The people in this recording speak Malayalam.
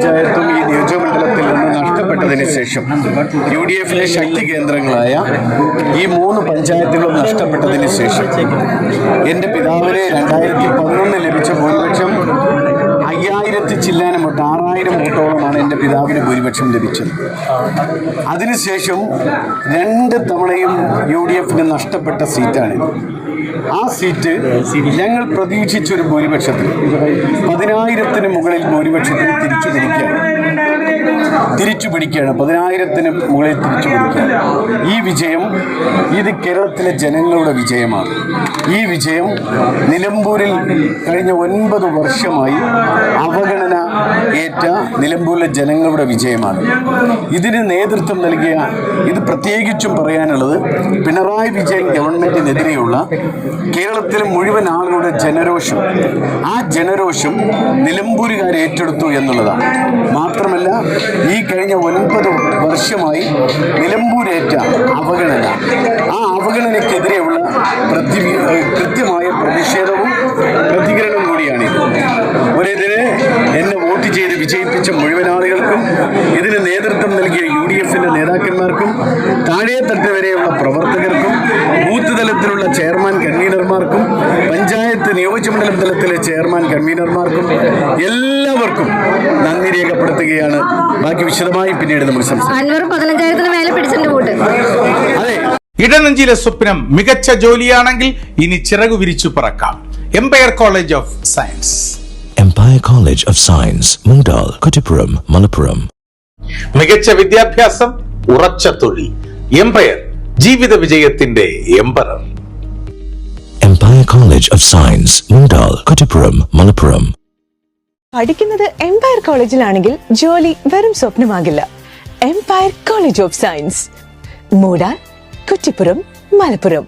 പഞ്ചായത്തും ഈ നിയോജകമണ്ഡലത്തിൽ നിന്ന് നഷ്ടപ്പെട്ടതിന് ശേഷം യു ഡി എഫിലെ ശക്തി കേന്ദ്രങ്ങളായ ഈ മൂന്ന് പഞ്ചായത്തുകളും നഷ്ടപ്പെട്ടതിന് ശേഷം എന്റെ പിതാവിനെ രണ്ടായിരത്തി പതിനൊന്ന് ലഭിച്ച ഭൂരിപക്ഷം അയ്യായിരത്തി ചില്ലാനം വോട്ട് ആറായിരം വോട്ടോളമാണ് എന്റെ പിതാവിന് ഭൂരിപക്ഷം ലഭിച്ചത്. അതിനുശേഷം രണ്ട് തവണയും യു ഡി എഫിന് നഷ്ടപ്പെട്ട സീറ്റാണിത് ആ സീറ്റ് ഞങ്ങൾ പ്രതീക്ഷിച്ചൊരു ഭൂരിപക്ഷത്തിൽ പതിനായിരത്തിന് മുകളിൽ ഭൂരിപക്ഷത്തിൽ തിരിച്ചു പിടിക്കുകയാണ്. തിരിച്ചു പിടിക്കുകയാണ്. പതിനായിരത്തിന് മുകളിൽ തിരിച്ചു പിടിക്കുകയാണ്. ഈ വിജയം ഇത് കേരളത്തിലെ ജനങ്ങളുടെ വിജയമാണ്. ഈ വിജയം നിലമ്പൂരിൽ കഴിഞ്ഞ ഒൻപത് വർഷമായി ഏറ്റ നിലമ്പൂരിലെ ജനങ്ങളുടെ വിജയമാണ്. ഇതിന് നേതൃത്വം നൽകിയ ഇത് പ്രത്യേകിച്ചും പറയാനുള്ളത് പിണറായി വിജയൻ ഗവൺമെന്റിനെതിരെയുള്ള കേരളത്തിലെ മുഴുവൻ ആളുകളുടെ ജനരോഷം. ആ ജനരോഷം നിലമ്പൂരുകാർ ഏറ്റെടുത്തു എന്നുള്ളതാണ്. മാത്രമല്ല ഈ കഴിഞ്ഞ ഒൻപത് വർഷമായി വിജയിപ്പിച്ച മുഴുവൻ ആളുകൾക്കും ഇതിന് നേതൃത്വം നൽകിയ യു ഡി എഫിന്റെ നേതാക്കന്മാർക്കും താഴെ തട്ട് വരെയുള്ള പ്രവർത്തകർക്കും ബൂത്ത് തലത്തിലുള്ള ചെയർമാൻ കൺവീനർമാർക്കും പഞ്ചായത്ത് നിയോജകമണ്ഡലം തലത്തിലെ ചെയർമാൻ കൺവീനർമാർക്കും എല്ലാവർക്കും നന്ദി രേഖപ്പെടുത്തുകയാണ്. ബാക്കി വിശദമായി പിന്നീട് നമ്മൾ സംസാരിക്കും. അതെ. ഇടനെഞ്ചിലെ സ്വപ്നം മികച്ച ജോലിയാണെങ്കിൽ ഇനി ചിറകു വിരിച്ചു പറക്കാം. Empire college of science Empire College of Science, Mundal, Kutipuram, Malappuram. മികച്ച വിദ്യാഭ്യാസം ഉറച്ച തൊഴിൽ എംപയർ ജീവിത വിജയത്തിന്റെ emperor Empire College of Science, Mundal, Kutipuram, Malappuram. പഠിക്കുന്നത് എംപയർ കോളേജിലാണെങ്കിൽ ജോലി വെറും സ്വപ്നമാകില്ല എംപയർ കോളേജ് ഓഫ് സയൻസ് മൂടാർ കുറ്റിപ്പുറം മലപ്പുറം